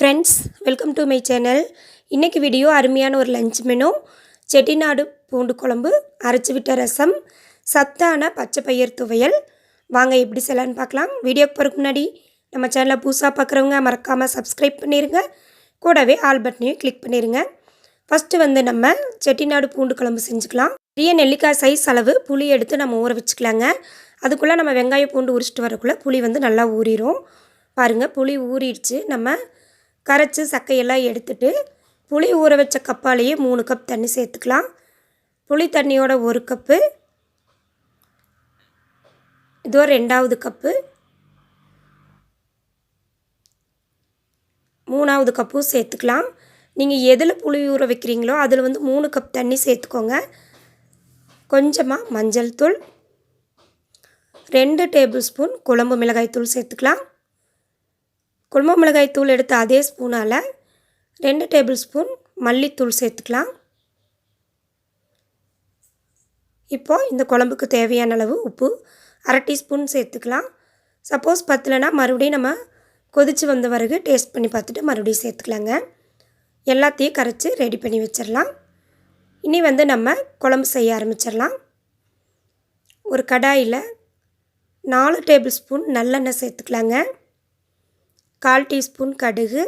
Friends welcome to my channel இன்றைக்கி video அருமையான ஒரு லஞ்ச் மெனு செட்டிநாடு பூண்டு குழம்பு அரைச்சி விட்ட ரசம் சத்தான பச்சை பயிர் துவையல். வாங்க எப்படி செய்யலான்னு பார்க்கலாம். வீடியோக்கு போகிறதுக்கு முன்னாடி நம்ம சேனலை புதுசாக பார்க்குறவங்க மறக்காமல் சப்ஸ்கிரைப் பண்ணிடுங்க கூடவே ஆல் பட்டனையும் கிளிக் பண்ணிடுங்க ஃபஸ்ட்டு வந்து நம்ம செட்டிநாடு பூண்டு குழம்பு செஞ்சுக்கலாம். பெரிய நெல்லிக்காய் சைஸ் அளவு புளி எடுத்து நம்ம ஊற வச்சுக்கலாங்க. அதுக்குள்ளே நம்ம வெங்காயம் பூண்டு உரிச்சிட்டு வரக்குள்ளே புளி வந்து நல்லா ஊறிடும் பாருங்கள் புளி ஊறிடுச்சு. நம்ம கரைச்சி சக்கையெல்லாம் எடுத்துட்டு புளி ஊற வச்ச கப்பாலேயே மூணு கப் தண்ணி சேர்த்துக்கலாம். புளி தண்ணியோட ஒரு கப்பு. இதோ ரெண்டாவது கப்பு. மூணாவது கப்பும் சேர்த்துக்கலாம். நீங்கள் எதில் புளி ஊற வைக்கிறீங்களோ அதில் வந்து மூணு கப் தண்ணி சேர்த்துக்கோங்க. கொஞ்சமாக மஞ்சள் தூள். ரெண்டு டேபிள் ஸ்பூன் குழம்பு மிளகாய் தூள் சேர்த்துக்கலாம். குழம்பு மிளகாய் தூள் எடுத்த அதே ஸ்பூனால் ரெண்டு டேபிள் ஸ்பூன் மல்லித்தூள் சேர்த்துக்கலாம். இப்போது இந்த குழம்புக்கு தேவையான அளவு உப்பு அரை டீஸ்பூன் சேர்த்துக்கலாம். சப்போஸ் பத்தலைனா மறுபடியும் நம்ம கொதித்து வந்த பிறகு டேஸ்ட் பண்ணி பார்த்துட்டு மறுபடியும் சேர்த்துக்கலாங்க. எல்லாத்தையும் கரைச்சி ரெடி பண்ணி வச்சிடலாம். இனி வந்து நம்ம குழம்பு செய்ய ஆரம்பிச்சிடலாம். ஒரு கடாயில் நாலு டேபிள் ஸ்பூன் நல்லெண்ணெய் சேர்த்துக்கலாங்க. கால் டீஸ்பூன் கடுகு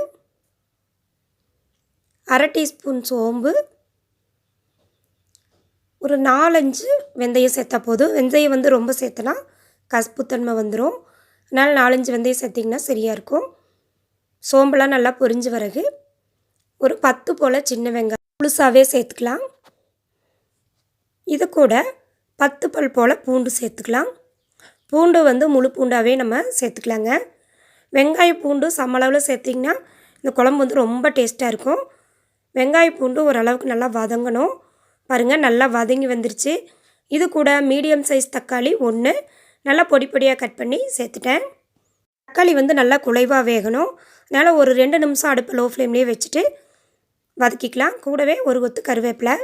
அரை டீஸ்பூன் சோம்பு ஒரு நாலஞ்சு வெந்தயம் சேர்த்தா போதும். வெந்தயம் வந்து ரொம்ப சேர்த்தனா கசப்புத்தன்மை வந்துடும் அதனால் நாலஞ்சு வெந்தயம் சேர்த்திங்கன்னா சரியாக இருக்கும். சோம்பெல்லாம் நல்லா பொரிஞ்சு பிறகு ஒரு பத்து போல் சின்ன வெங்காயம் முழுசாகவே சேர்த்துக்கலாம். இது கூட பத்து பல் போல் பூண்டு சேர்த்துக்கலாம். பூண்டு வந்து முழு பூண்டாகவே நம்ம சேர்த்துக்கலாங்க. வெங்காய பூண்டு சமளவில் சேர்த்திங்கன்னா இந்த குழம்பு வந்து ரொம்ப டேஸ்ட்டாக இருக்கும். வெங்காய பூண்டு ஓரளவுக்கு நல்லா வதங்கணும். பாருங்கள் நல்லா வதங்கி வந்துருச்சு. இது கூட மீடியம் சைஸ் தக்காளி ஒன்று நல்லா பொடி பொடியாக கட் பண்ணி சேர்த்துட்டேன். தக்காளி வந்து நல்லா குலைவாக வேகணும். அதனால் ஒரு ரெண்டு நிமிஷம் அடுப்பு லோ ஃப்ளேம்லேயே வச்சுட்டு வதக்கிக்கலாம். கூடவே ஒரு கொத்து கருவேப்பிலை.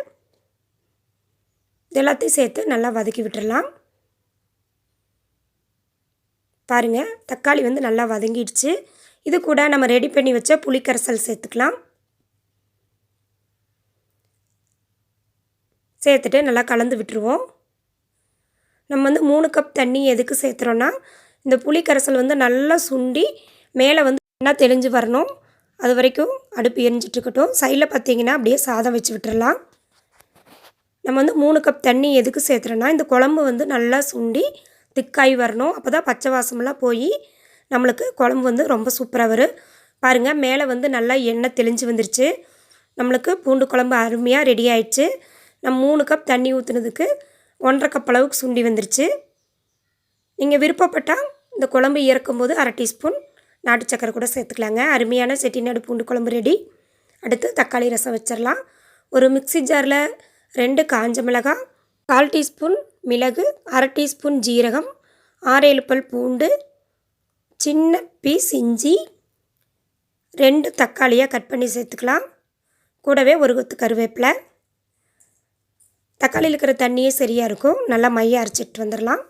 இது எல்லாத்தையும் சேர்த்து நல்லா வதக்கி விட்டுடலாம் பாருங்கள் தக்காளி வந்து நல்லா வதங்கிடுச்சு. இது கூட நம்ம ரெடி பண்ணி வச்ச புளிக்கரைசல் சேர்த்துக்கலாம். சேர்த்துட்டு நல்லா கலந்து விட்டுருவோம். நம்ம வந்து மூணு கப் தண்ணி எதுக்கு சேர்த்துறோன்னா இந்த புளிக்கரைசல் வந்து நல்லா சுண்டி மேலே வந்து என்ன தெளிஞ்சு வரணும். அது வரைக்கும் அடுப்பு எரிஞ்சிட்ருக்கட்டும் சைடில் பார்த்தீங்கன்னா அப்படியே சாதம் வச்சு விட்டுறலாம். நம்ம வந்து மூணு கப் தண்ணி எதுக்கு சேர்த்துறோன்னா இந்த குழம்பு வந்து நல்லா சுண்டி திக்காய் வரணும். அப்போ தான் பச்சை வாசமெல்லாம் போய் நம்மளுக்கு குழம்பு வந்து ரொம்ப சூப்பராக வரும். பாருங்கள் மேலே வந்து நல்லா எண்ணெய் தெளிஞ்சு வந்துருச்சு. நம்மளுக்கு பூண்டு குழம்பு அருமையாக ரெடி ஆயிடுச்சு. நம்ம மூணு கப் தண்ணி ஊற்றுனதுக்கு ஒன்றரை கப் அளவுக்கு சுண்டி வந்துருச்சு. நீங்கள் விருப்பப்பட்டால் இந்த குழம்பு இறக்கும்போது அரை டீஸ்பூன் நாட்டு சக்கரை கூட சேர்த்துக்கலாங்க. அருமையான செட்டிநாடு பூண்டு குழம்பு ரெடி அடுத்து தக்காளி ரசம் வச்சிடலாம் ஒரு மிக்சி ஜாரில் ரெண்டு காஞ்ச மிளகாய் கால் டீஸ்பூன் மிளகு அரை டீஸ்பூன் ஜீரகம் ஆறேழு பல் பூண்டு சின்ன பீஸ் இஞ்சி ரெண்டு தக்காளியாக கட் பண்ணி சேர்த்துக்கலாம். கூடவே ஒரு கொத்து கருவேப்பிலை. தக்காளியில் இருக்கிற தண்ணியே சரியாக இருக்கும். நல்லா மைய அரைச்சிட்டு வந்துடலாம்.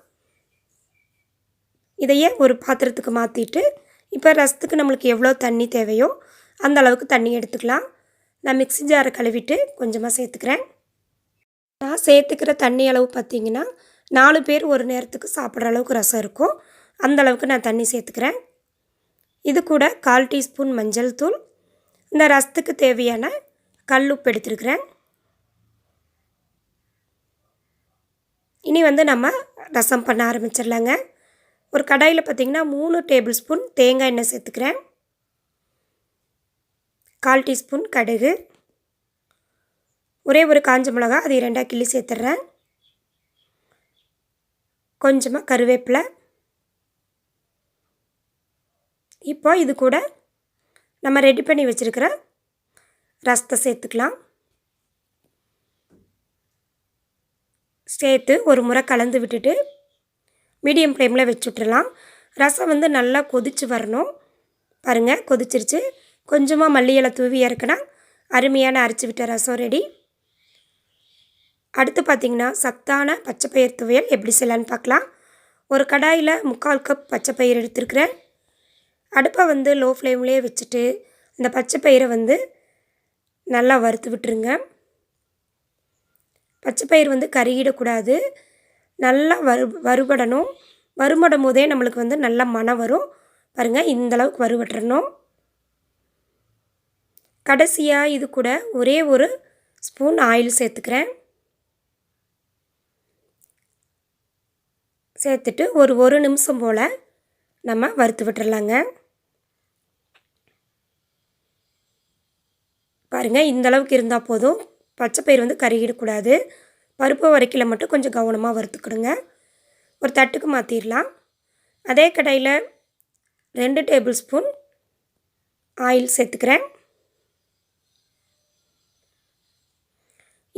இதையே ஒரு பாத்திரத்துக்கு மாற்றிட்டு இப்போ ரசத்துக்கு நம்மளுக்கு எவ்வளோ தண்ணி தேவையோ அந்த அளவுக்கு தண்ணி எடுத்துக்கலாம். நான் மிக்ஸி ஜாரை கழுவிட்டு கொஞ்சமாக சேர்த்துக்கிறேன். நான் சேர்த்துக்கிற தண்ணி அளவு பார்த்திங்கன்னா நாலு பேர் ஒரு நேரத்துக்கு சாப்பிட்ற அளவுக்கு ரசம் இருக்கும். அந்த அளவுக்கு நான் தண்ணி சேர்த்துக்கிறேன். இது கூட கால் டீஸ்பூன் மஞ்சள் தூள். இந்த ரசத்துக்கு தேவையான கல் உப்பு எடுத்துருக்கிறேன். இனி வந்து நம்ம ரசம் பண்ண ஆரம்பிச்சிடலாங்க. ஒரு கடாயில் பார்த்திங்கன்னா மூணு டேபிள் ஸ்பூன் தேங்காய் எண்ணெய் சேர்த்துக்கிறேன். கால் டீஸ்பூன் கடுகு. ஒரே ஒரு காஞ்ச மிளகா அது ரெண்டாக கிள்ளி சேர்த்துட்றேன். கொஞ்சமாக கருவேப்பிலை. இப்போ இது கூட நம்ம ரெடி பண்ணி வச்சுருக்கிற ரசத்தை சேர்த்துக்கலாம். சேர்த்து ஒரு முறை கலந்து விட்டுட்டு மீடியம் ஃப்ளேமில் வச்சு ரசம் வந்து நல்லா கொதித்து வரணும். பாருங்கள் கொதிச்சிருச்சு. கொஞ்சமாக மல்லி இலை தூவி இறக்குனா அருமையான அரைச்சி விட்ட ரசம் ரெடி அடுத்து பார்த்திங்கன்னா சத்தான பச்சை பயிர் துவையல் எப்படி செய்யலான்னு பார்க்கலாம். ஒரு கடாயில் முக்கால் கப் பச்சை பயிர் எடுத்துருக்கிறேன். அடுப்பை வந்து லோ ஃப்ளேம்லேயே வச்சுட்டு அந்த பச்சை பயிரை வந்து நல்லா வறுத்து விட்டுருங்க. பச்சை பயிர் வந்து கருகிடக்கூடாது. நல்லா வறு வறுபடணும். வறுபடும் போதே நம்மளுக்கு வந்து நல்ல மனம் வரும். பாருங்கள் இந்தளவுக்கு வறுபட்டுறணும். கடைசியாக இது கூட ஒரே ஒரு ஸ்பூன் ஆயில் சேர்த்துக்கிறேன். சேர்த்துட்டு ஒரு ஒரு நிமிஷம் போல் நம்ம வறுத்து விட்டுறலாங்க. பாருங்கள் இந்த அளவுக்கு இருந்தால் போதும். பச்சை பயிர் வந்து கருகிடக்கூடாது பருப்பு வரைக்கில் மட்டும் கொஞ்சம் கவனமாக வறுத்துக்கிடுங்க. ஒரு தட்டுக்கு மாற்றிடலாம் அதே கடையில் ரெண்டு டேபிள் ஸ்பூன் ஆயில் சேர்த்துக்கிறேன்.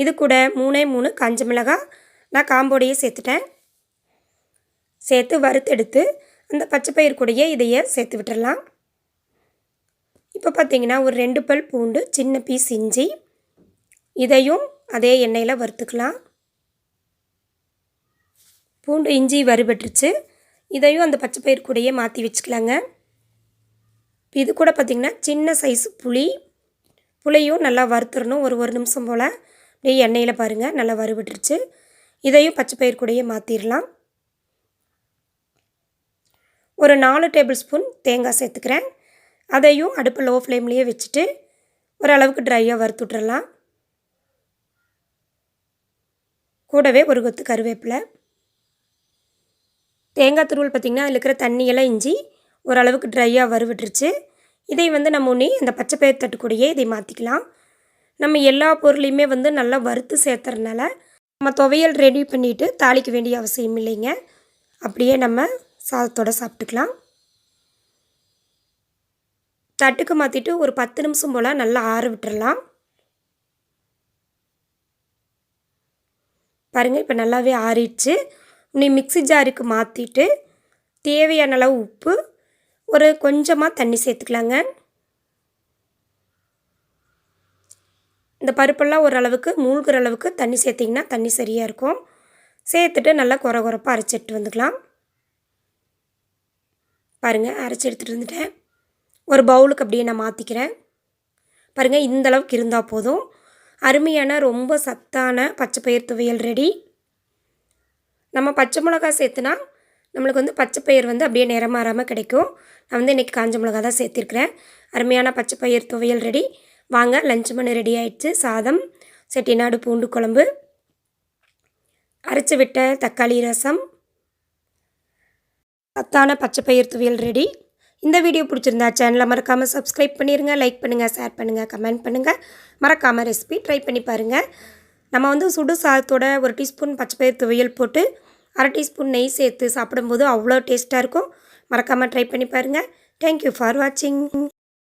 இது கூட மூணே மூணு காஞ்ச மிளகாய். நான் காம்போடையே சேர்த்துட்டேன். சேர்த்து வறுத்தெடுத்து அந்த பச்சை பயிர் கூடயே இதையே சேர்த்து விட்டுடலாம் இப்போ பார்த்தீங்கன்னா ஒரு ரெண்டு பல் பூண்டு சின்ன பீஸ் இஞ்சி. இதையும் அதே எண்ணெயில் வறுத்துக்கலாம். பூண்டு இஞ்சி வறுபட்டுருச்சு. இதையும் அந்த பச்சை பயிர் கூடயே மாற்றி வச்சுக்கலாங்க. இது கூட பார்த்திங்கன்னா சின்ன சைஸ் புளி. புளியும் நல்லா வறுத்துடணும் ஒரு ஒரு நிமிஷம் போல். அப்படியே எண்ணெயில் பாருங்கள் நல்லா வறுபட்டுருச்சு. இதையும் பச்சை பயிர் கூடயே மாற்றிடலாம் ஒரு நாலு டேபிள் ஸ்பூன் தேங்காய் சேர்த்துக்கிறேன். அதையும் அடுப்பு லோ ஃப்ளேம்லேயே வச்சுட்டு ஓரளவுக்கு ட்ரையாக வறுத்து விட்றலாம் கூடவே ஒரு கொத்து கருவேப்பிலை. தேங்காய் துருவல் பார்த்திங்கன்னா அதில் இருக்கிற தண்ணியெல்லாம் இஞ்சி ஓரளவுக்கு ட்ரையாக வறுவிட்டுருச்சு. இதை வந்து நம்ம ஒன்றி இந்த பச்சை பயிர் தட்டு கூடயே இதை மாற்றிக்கலாம் நம்ம எல்லா பொருளையுமே வந்து நல்லா வறுத்து சேர்த்துறதுனால நம்ம துவையல் ரெடி பண்ணிவிட்டு தாளிக்க வேண்டிய அவசியம் இல்லைங்க. அப்படியே நம்ம சாதத்தோடு சாப்பிட்டுக்கலாம். தட்டுக்கு மாற்றிட்டு ஒரு பத்து நிமிஷம் போல் நல்லா ஆற விட்டுறலாம். பாருங்கள் இப்போ நல்லாவே ஆறிடுச்சு. நீ மிக்சி ஜாருக்கு மாற்றிட்டு தேவையான அளவு உப்பு ஒரு கொஞ்சமாக தண்ணி சேர்த்துக்கலாங்க. இந்த பருப்பெல்லாம் ஓரளவுக்கு மூழ்கிற அளவுக்கு தண்ணி சேர்த்திங்கன்னா தண்ணி சரியாக இருக்கும். சேர்த்துட்டு நல்லா குறை குறைப்பாக அரைச்சிட்டு வந்துக்கலாம். பாருங்கள் அரைச்சி எடுத்துகிட்டு வந்துட்டேன். ஒரு பவுலுக்கு அப்படியே நான் மாற்றிக்கிறேன் பாருங்கள் இந்தளவுக்கு இருந்தால் போதும். அருமையான ரொம்ப சத்தான பச்சை பயிர் துவையல் ரெடி. நம்ம பச்சை மிளகா சேர்த்துனா நம்மளுக்கு வந்து பச்சை பயிர் வந்து அப்படியே நிறமாறாமல் கிடைக்கும். நான் வந்து இன்றைக்கி காஞ்ச மிளகா தான் சேர்த்திருக்கிறேன். அருமையான பச்சை பயிர் துவையல் ரெடி. வாங்க லஞ்ச் மணி ரெடி ஆயிடுச்சு. சாதம் செட்டிநாடு பூண்டு குழம்பு அரைச்சி விட்ட தக்காளி ரசம் சத்தான பச்சை பயிர் துவையல் ரெடி இந்த வீடியோ பிடிச்சிருந்தா சேனலை மறக்காமல் சப்ஸ்கிரைப் பண்ணிடுங்க லைக் பண்ணுங்கள் ஷேர் பண்ணுங்கள் கமெண்ட் பண்ணுங்கள் மறக்காமல் ரெசிபி ட்ரை பண்ணி பாருங்கள் நம்ம வந்து சுடு சாதத்தோட ஒரு டீஸ்பூன் பச்சை பயிர் துவையல் போட்டு அரை டீஸ்பூன் நெய் சேர்த்து சாப்பிடும்போது அவ்வளோ டேஸ்ட்டாக இருக்கும். மறக்காமல் ட்ரை பண்ணி பாருங்கள் தேங்க்யூ ஃபார் வாட்சிங்